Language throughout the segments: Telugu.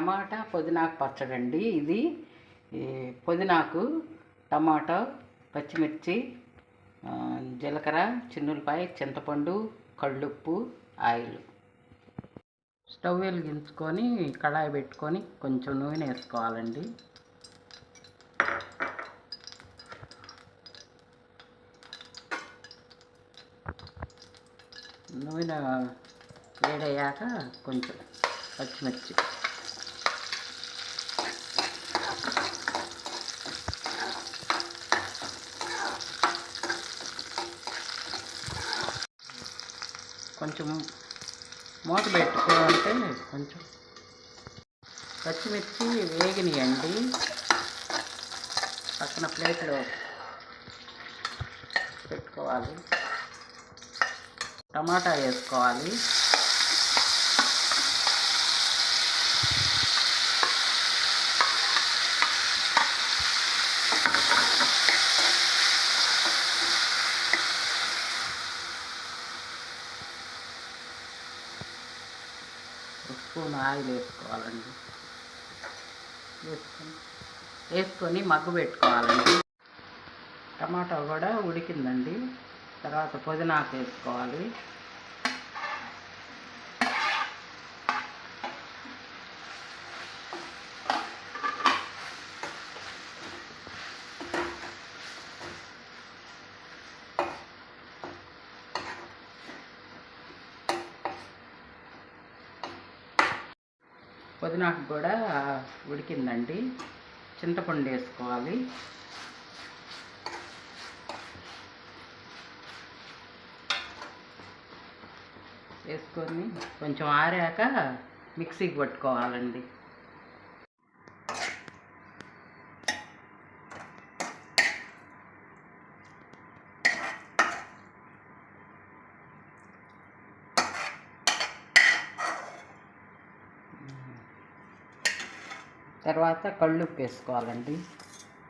టమాటా పుదీనాకు పచ్చడి అండి ఇది ఈ పుదీనాకు టమాటా పచ్చిమిర్చి జీలకర్ర చిన్నులపాయ చింతపండు కళ్ళుప్పు ఆయిల్. స్టవ్ వెలిగించుకొని కడాయి పెట్టుకొని కొంచెం నూనె వేసుకోవాలండి. నూనె వేడయ్యాక కొంచెం పచ్చిమిర్చి. కొంచెం మూత పెట్టుకోవాలంటే కొంచెం పచ్చిమిర్చి వేగినాయండి. పక్కన ప్లేట్లో పెట్టుకోవాలి. టమాటా వేసుకోవాలి. ఒక స్పూన్ ఆయిల్ వేసుకోవాలండి వేసుకొని వేసుకొని మగ్గు పెట్టుకోవాలండి. టమాటా కూడా ఉడికిందండి. తర్వాత పుదీనాకు వేసుకోవాలి. పుదీనాకు కూడా ఉడికిందండి. చింతపండు వేసుకోవాలి. వేసుకొని కొంచెం ఆరాక మిక్సీకి పట్టుకోవాలండి. తర్వాత కళ్ళుప్పు వేసుకోవాలండి.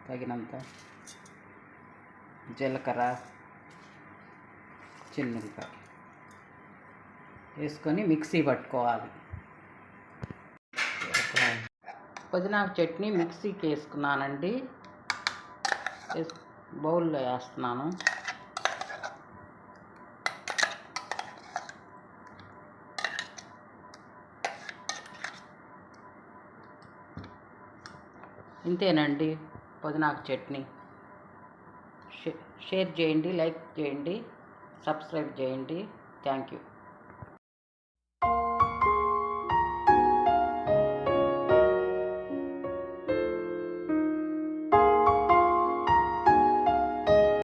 తగినంత జీలకర్ర చిన్నులపాయ వేసుకొని మిక్సీ పట్టుకోవాలి. పుదీనా చట్నీ మిక్సీకి వేసుకున్నానండి. బౌల్లో వేస్తున్నాను. ఇంతేనండి. పుదీనాకు చట్నీ. షే- షేర్ చేయండి లైక్ చేయండి సబ్స్క్రైబ్ చేయండి. Thank you.